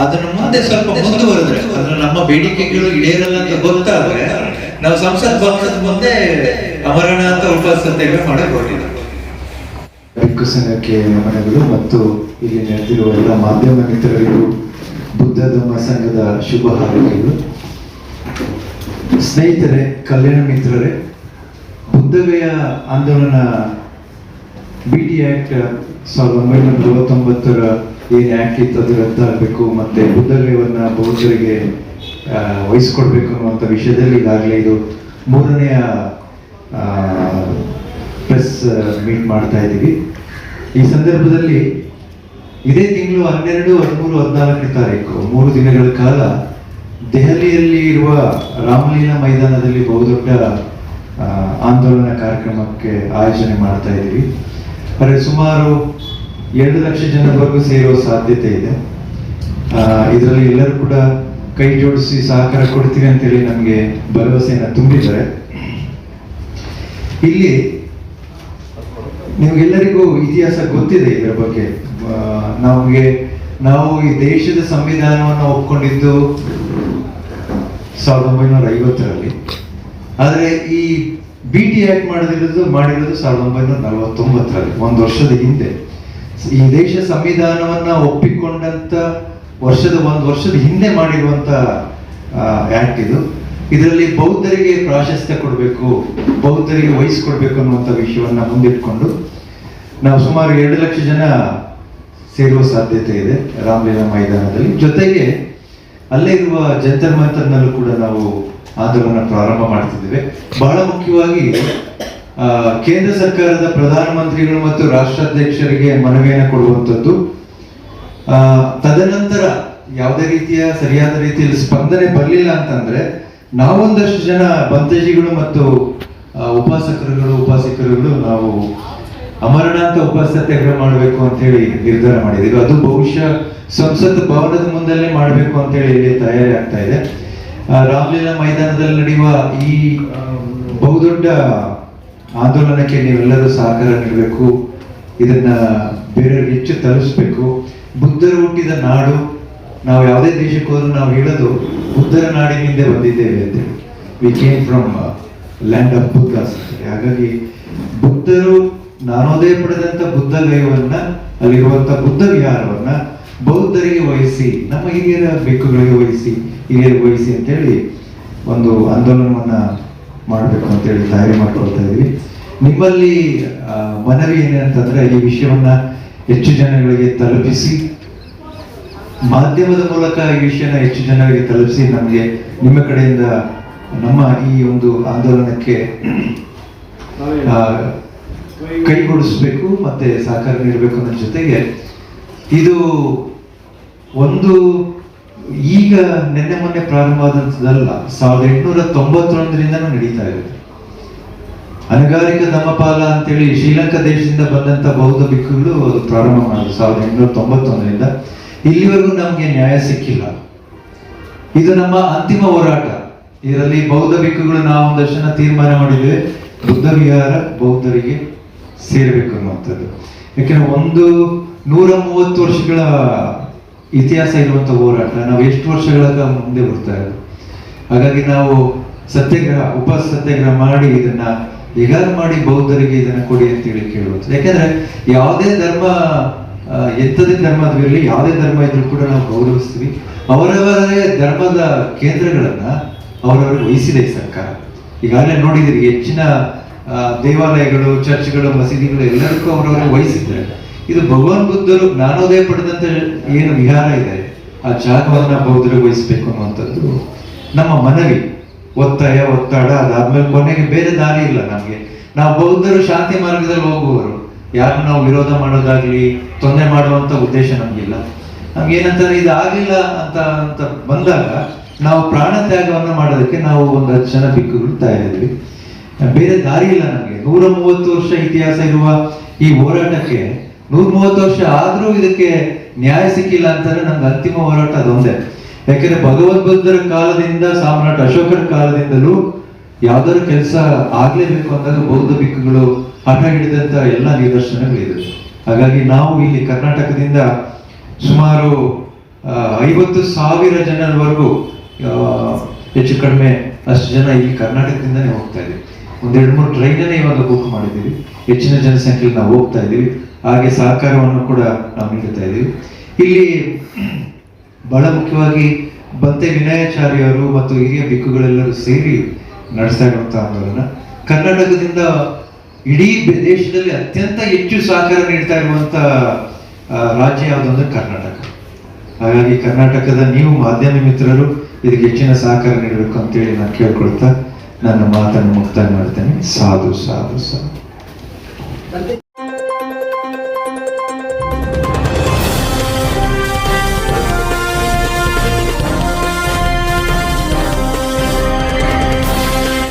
ಅದನ್ನು ಮುಂದೆ ಸ್ವಲ್ಪ ಮುಂದುವರೆದ್ರೆ ಅಂದ್ರೆ ನಮ್ಮ ಬೇಡಿಕೆಗಳು ಈಡೇರಲ್ಲ ಅಂತ ಗೊತ್ತಾದ್ರೆ ನಾವು ಸಂಸತ್ ಭವನದ ಮುಂದೆ ಅಮರನಾಥ ಉಪಸ್ಥತೆಗಳು ಮಾಡಬಹುದು ಬಿಕ್ಕು ಸಂಘಕ್ಕೆ ನಮನಗಳು ಮತ್ತು ಇಲ್ಲಿ ನಡೆದಿರುವ ಎಲ್ಲ ಮಾಧ್ಯಮ ಮಿತ್ರರಿಗೂ ಬುದ್ಧ ಧರ್ಮ ಸಂಘದ ಶುಭ ಹಾರೈಕೆಗಳು. ಸ್ನೇಹಿತರೆ ಕಲ್ಯಾಣ ಮಿತ್ರರೇ ಬುದ್ಧಗಯ ಆಂದೋಲನ ಬಿ ಟಿ ಆಕ್ಟ್ ಸಾವಿರದ ಒಂಬೈನೂರ ನಲವತ್ತೊಂಬತ್ತರ ಏನು ಯಾಕೆ ಇತ್ತು ಅಂತ ರದ್ದಾಗಬೇಕು ಮತ್ತೆ ಬುದ್ಧಗಯವನ್ನ ಬೌದ್ಧರಿಗೆ ವಹಿಸ್ಕೊಡ್ಬೇಕು ಅನ್ನುವಂಥ ವಿಷಯದಲ್ಲಿ ಈಗಾಗಲೇ ಇದು ಮೂರನೆಯ ಪ್ರೆಸ್ ಮೀಟ್ ಮಾಡ್ತಾ ಇದ್ದೀವಿ. ಈ ಸಂದರ್ಭದಲ್ಲಿ ಇದೇ ತಿಂಗಳು ಹನ್ನೆರಡು ಹದಿಮೂರು ಹದಿನಾಲ್ಕನೇ ತಾರೀಕು, ಮೂರು ದಿನಗಳ ಕಾಲ ದೆಹಲಿಯಲ್ಲಿ ಇರುವ ರಾಮಲೀಲಾ ಮೈದಾನದಲ್ಲಿ ಬಹುದೊಡ್ಡ ಆಂದೋಲನ ಕಾರ್ಯಕ್ರಮಕ್ಕೆ ಆಯೋಜನೆ ಮಾಡ್ತಾ ಇದ್ದೀವಿ. ಆದರೆ ಸುಮಾರು ಎರಡು ಲಕ್ಷ ಜನವರೆಗೂ ಸೇರುವ ಸಾಧ್ಯತೆ ಇದೆ. ಇದರಲ್ಲಿ ಎಲ್ಲರೂ ಕೂಡ ಕೈ ಜೋಡಿಸಿ ಸಹಕಾರ ಕೊಡ್ತೀವಿ ಅಂತೇಳಿ ನಮಗೆ ಭರವಸೆಯನ್ನು ತುಂಬಿದ್ದಾರೆ. ಇಲ್ಲಿ ನಿಮ್ಗೆಲ್ಲರಿಗೂ ಇತಿಹಾಸ ಗೊತ್ತಿದೆ ಇದರ ಬಗ್ಗೆ. ನಮಗೆ ನಾವು ಈ ದೇಶದ ಸಂವಿಧಾನವನ್ನು ಒಪ್ಕೊಂಡಿದ್ದು ಸಾವಿರದ ಒಂಬೈನೂರ ಐವತ್ತರಲ್ಲಿ. ಆದರೆ ಈ ಬಿ ಟಿ ಆಕ್ಟ್ ಮಾಡದಿರೋದು ಮಾಡಿರೋದು ಸಾವಿರದ ಒಂಬೈನೂರ ನಲವತ್ತೊಂಬತ್ತರಲ್ಲಿ, ಒಂದು ವರ್ಷದ ಹಿಂದೆ. ಈ ದೇಶ ಸಂವಿಧಾನವನ್ನ ಒಪ್ಪಿಕೊಂಡಂತ ವರ್ಷದ ಒಂದು ವರ್ಷದ ಹಿಂದೆ ಮಾಡಿರುವಂತ ಆಕ್ಟ್ ಇದು. ಇದರಲ್ಲಿ ಬೌದ್ಧರಿಗೆ ಪ್ರಾಶಸ್ತ್ಯ ಕೊಡಬೇಕು, ಬೌದ್ಧರಿಗೆ ವಹಿಸಿಕೊಡ್ಬೇಕು ಅನ್ನುವಂಥ ವಿಷಯವನ್ನ ಮುಂದಿಟ್ಕೊಂಡು ನಾವು ಸುಮಾರು ಎರಡು ಲಕ್ಷ ಜನ ಸೇರುವ ಸಾಧ್ಯತೆ ಇದೆ ರಾಮಲೀಲಾ ಮೈದಾನದಲ್ಲಿ. ಜೊತೆಗೆ ಅಲ್ಲೇ ಇರುವ ಜಂತರ್ ಮಂತರ್ನಲ್ಲೂ ಕೂಡ ನಾವು ಆಂದೋಲನ ಪ್ರಾರಂಭ ಮಾಡ್ತಿದ್ದೇವೆ. ಬಹಳ ಮುಖ್ಯವಾಗಿ ಕೇಂದ್ರ ಸರ್ಕಾರದ ಪ್ರಧಾನಮಂತ್ರಿಗಳು ಮತ್ತು ರಾಷ್ಟ್ರಾಧ್ಯಕ್ಷರಿಗೆ ಮನವಿಯನ್ನು ಕೊಡುವಂಥದ್ದು. ತದನಂತರ ಯಾವುದೇ ರೀತಿಯ ಸರಿಯಾದ ರೀತಿಯಲ್ಲಿ ಸ್ಪಂದನೆ ಬರಲಿಲ್ಲ ಅಂತಂದ್ರೆ ನಾವೊಂದಷ್ಟು ಜನ ಬಂತಜಿಗಳು ಮತ್ತು ಉಪಾಸಕರುಗಳು ಉಪಾಸಕರುಗಳು ನಾವು ಅಮರನಾಥ ಉಪಸತ್ಯಾಗ್ರಹ ಮಾಡಬೇಕು ಅಂತ ಹೇಳಿ ನಿರ್ಧಾರ ಮಾಡಿದ್ದೀವಿ. ಅದು ಬಹುಶಃ ಸಂಸತ್ ಭವನದ ಮುಂದಲ್ಲೇ ಮಾಡಬೇಕು ಅಂತ ಹೇಳಿ ಇಲ್ಲಿ ತಯಾರಿ ಆಗ್ತಾ ಇದೆ ರಾಮಲೀಲಾ ಮೈದಾನದಲ್ಲಿ ನಡೆಯುವ ಈ ಬಹುದೊಡ್ಡ ಆಂದೋಲನಕ್ಕೆ ನೀವೆಲ್ಲರೂ ಸಹಕಾರ ನೀಡಬೇಕು ಇದನ್ನ ಬೇರೆಯವ್ರಿಗೆ ಹೆಚ್ಚು ತಲುಪಿಸ್ಬೇಕು ಬುದ್ಧರು ಹುಟ್ಟಿದ ನಾಡು, ನಾವು ಯಾವುದೇ ದೇಶಕ್ಕೆ ಹೋದ್ರೂ ನಾವು ಹೇಳೋದು, ಬುದ್ಧರ ನಾಡಿನಿಂದ ಬಂದಿದ್ದೇವೆ ಅಂತೇಳಿ we came from land of Buddhas ಹಾಗಾಗಿ ಬುದ್ಧರು, ನಾನೋದಯ ಪಡೆದಂತ ಬುದ್ಧ ಗಯವನ್ನ ಅಲ್ಲಿರುವಂತ ಬುದ್ಧ ವಿಹಾರವನ್ನ ಬೌದ್ಧರಿಗೆ ವಹಿಸಿ, ನಮ್ಮ ಹಿರಿಯರ ಬೆಕ್ಕುಗಳಿಗೆ ವಹಿಸಿ, ಹಿರಿಯರಿಗೆ ವಹಿಸಿ ಅಂತೇಳಿ ಒಂದು ಆಂದೋಲನವನ್ನ ಮಾಡಬೇಕು ಅಂತೇಳಿ ತಯಾರಿ ಮಾಡ್ಕೊಳ್ತಾ ಇದ್ದೀವಿ ನಿಮ್ಮಲ್ಲಿ ಮನವಿ ಏನೇ ಅಂತಂದ್ರೆ ಈ ವಿಷಯವನ್ನ ಹೆಚ್ಚು ಜನಗಳಿಗೆ ತಲುಪಿಸಿ ಮಾಧ್ಯಮದ ಮೂಲಕ ಈ ವಿಷಯನ ಹೆಚ್ಚು ಜನರಿಗೆ ತಲುಪಿಸಿ ನಮಗೆ ನಿಮ್ಮ ಕಡೆಯಿಂದ ನಮ್ಮ ಈ ಒಂದು ಆಂದೋಲನಕ್ಕೆ ಆ, ಕೈಗೂಡಿಸ್ಬೇಕು ಮತ್ತೆ ಸಹಕಾರ ನೀಡಬೇಕು ಅನ್ನೋ ಜೊತೆಗೆ ಇದು ಒಂದು ಈಗ ನಿನ್ನೆ ಮೊನ್ನೆ ಪ್ರಾರಂಭ ಆದಂಥದ್ದಲ್ಲ, ಸಾವಿರದ ಎಂಟುನೂರ ತೊಂಬತ್ತೊಂದರಿಂದ ನಡೀತಾ ಇದೆ. ಅನಗಾರಿಕ ಧಮ್ಮಪಾಲ ಅಂತೇಳಿ ಶ್ರೀಲಂಕಾ ದೇಶದಿಂದ ಬಂದಂತ ಬೌದ್ಧ ಭಿಕ್ಕುಗಳು ಪ್ರಾರಂಭ ಮಾಡಿದ್ರು, ಸಾವಿರದ ಎಂಟುನೂರ ತೊಂಬತ್ತೊಂದರಿಂದ. ಇಲ್ಲಿವರೆಗೂ ನಮ್ಗೆ ನ್ಯಾಯ ಸಿಕ್ಕಿಲ್ಲ. ಇದು ನಮ್ಮ ಅಂತಿಮ ಹೋರಾಟ. ಇದರಲ್ಲಿ ಬೌದ್ಧ ಭಿಕ್ಕುಗಳು ನಾವು ದರ್ಶನ ತೀರ್ಮಾನ ಮಾಡಿದ್ದೇವೆ, ಬುದ್ಧ ವಿಹಾರ ಬೌದ್ಧರಿಗೆ ಸೇರ್ಬೇಕು ಅನ್ನುವಂಥದ್ದು. ಯಾಕೆಂದ್ರೆ ಒಂದು ನೂರ ಮೂವತ್ತು ವರ್ಷಗಳ ಇತಿಹಾಸ ಇರುವಂತ ಹೋರಾಟ. ನಾವು ಎಷ್ಟು ವರ್ಷಗಳ ಮುಂದೆ ಬರ್ತಾ ಇರೋದು. ಹಾಗಾಗಿ ನಾವು ಸತ್ಯಾಗ್ರಹ ಉಪ ಸತ್ಯಾಗ್ರಹ ಮಾಡಿ ಇದನ್ನ ಹೇಗಾರು ಮಾಡಿ ಬೌದ್ಧರಿಗೆ ಇದನ್ನ ಕೊಡಿ ಅಂತ ಹೇಳಿ ಕೇಳುವಂಥದ್ದು ಯಾಕಂದ್ರೆ ಯಾವುದೇ ಧರ್ಮ ಎತ್ತದ ಧರ್ಮ ಇರಲಿ, ಯಾವುದೇ ಧರ್ಮ ಇದ್ರೂ ಕೂಡ ನಾವು ಗೌರವಿಸ್ತೀವಿ. ಅವರವರೇ ಧರ್ಮದ ಕೇಂದ್ರಗಳನ್ನ ಅವರವರು ವಹಿಸಿದೆ ಸರ್ಕಾರ. ಈಗಾಗಲೇ ನೋಡಿದಿರಿ, ಹೆಚ್ಚಿನ ದೇವಾಲಯಗಳು, ಚರ್ಚ್ಗಳು, ಮಸೀದಿಗಳು ಎಲ್ಲರಿಗೂ ಅವರವರು ವಹಿಸಿದ್ದಾರೆ. ಇದು ಭಗವಾನ್ ಬುದ್ಧರು ಜ್ಞಾನೋದಯ ಪಡೆದಂತ ಏನು ವಿಹಾರ ಇದೆ, ಆ ಜಾಗವನ್ನ ವಹಿಸ್ಬೇಕು ಅನ್ನುವಂಥದ್ದು ನಮ್ಮ ಮನವಿ. ಒತ್ತಾಯ, ಒತ್ತಡ ಅದಾದ್ಮೇಲೆ ಕೊನೆಗೆ ಬೇರೆ ದಾರಿ ಇಲ್ಲ ನಮ್ಗೆ. ನಾವು ಬೌದ್ಧರು ಶಾಂತಿ ಮಾರ್ಗದಲ್ಲಿ ಹೋಗುವವರು. ಯಾರು ನಾವು ವಿರೋಧ ಮಾಡೋದಾಗ್ಲಿ, ತೊಂದರೆ ಮಾಡುವಂತ ಉದ್ದೇಶ ನಮ್ಗಿಲ್ಲ. ನಮ್ಗೆ ಏನಂತಾರೆ, ಇದು ಆಗಿಲ್ಲ ಅಂತ ಅಂತ ಬಂದಾಗ ನಾವು ಪ್ರಾಣ ತ್ಯಾಗವನ್ನು ಮಾಡೋದಕ್ಕೆ ನಾವು ಒಂದು ಹತ್ತು ಜನ ಬಿಕ್ಕುಗಳು ತಯಾರಿದ್ವಿ. ಬೇರೆ ದಾರಿ ಇಲ್ಲ ನಮಗೆ. ನೂರ ಮೂವತ್ತು ವರ್ಷ ಇತಿಹಾಸ ಇರುವ ಈ ಹೋರಾಟಕ್ಕೆ ನೂರ ಮೂವತ್ತು ವರ್ಷ ಆದ್ರೂ ಇದಕ್ಕೆ ನ್ಯಾಯ ಸಿಕ್ಕಿಲ್ಲ ಅಂತಾರೆ ನಮ್ಗೆ ಅಂತಿಮ ಹೋರಾಟ ಅದೊಂದೇ ಯಾಕಂದ್ರೆ ಭಗವದ್ ಬುದ್ಧರ ಕಾಲದಿಂದ ಸಾಮ್ರಾಟ್ ಅಶೋಕರ ಕಾಲದಿಂದಲೂ ಯಾವ್ದಾದ್ರು ಕೆಲಸ ಆಗ್ಲೇಬೇಕು ಅಂದಾಗ ಬೌದ್ಧ ಬಿಕ್ಕುಗಳು ಹಠ ಹಿಡಿದಂತ ಎಲ್ಲ ನಿದರ್ಶನಗಳಿದೆ. ಹಾಗಾಗಿ ನಾವು ಇಲ್ಲಿ ಕರ್ನಾಟಕದಿಂದ ಸುಮಾರು ಐವತ್ತು ಸಾವಿರ ಜನರವರೆಗೂ ಹೆಚ್ಚು ಕಡಿಮೆ ಅಷ್ಟು ಜನ ಇಲ್ಲಿ ಕರ್ನಾಟಕದಿಂದನೇ ಹೋಗ್ತಾ ಇದ್ದೀವಿ ಒಂದ್ ಎರಡು ಮೂರು ಟ್ರೈನನ್ನೇ ಇವಾಗ ಬುಕ್ ಮಾಡಿದ್ದೀವಿ. ಹೆಚ್ಚಿನ ಜನಸಂಖ್ಯೆಯಲ್ಲಿ ನಾವು ಹೋಗ್ತಾ ಇದ್ದೀವಿ. ಹಾಗೆ ಸಹಕಾರವನ್ನು ಕೂಡ ನಾವು ನೀಡುತ್ತಾ ಇದ್ದೀವಿ. ಇಲ್ಲಿ ಬಹಳ ಮುಖ್ಯವಾಗಿ ಬಂತೆ ವಿನಯಾಚಾರ್ಯರು ಮತ್ತು ಹಿರಿಯ ಬಿಕ್ಕುಗಳೆಲ್ಲರೂ ಸೇರಿ ನಡೆಸ್ತಾ ಇರುವಂಥ ಆಂದೋಲನ. ಕರ್ನಾಟಕದಿಂದ ಇಡೀ ದೇಶದಲ್ಲಿ ಅತ್ಯಂತ ಹೆಚ್ಚು ಸಹಕಾರ ನೀಡ್ತಾ ಇರುವಂಥ ರಾಜ್ಯ ಯಾವುದು ಅಂದ್ರೆ ಕರ್ನಾಟಕ. ಹಾಗಾಗಿ ಕರ್ನಾಟಕದ ನೀವು ಮಾಧ್ಯಮ ಮಿತ್ರರು, ಇದಕ್ಕೆ ಹೆಚ್ಚಿನ ಸಹಕಾರ ನೀಡಬೇಕು ಅಂತೇಳಿ ನಾನು ಕೇಳ್ಕೊಳ್ತಾ ನನ್ನ ಮಾತನ್ನು ಮುಕ್ತಾಯ ಮಾಡ್ತೇನೆ. ಸಾಧು ಸಾಧು ಸಾಧು.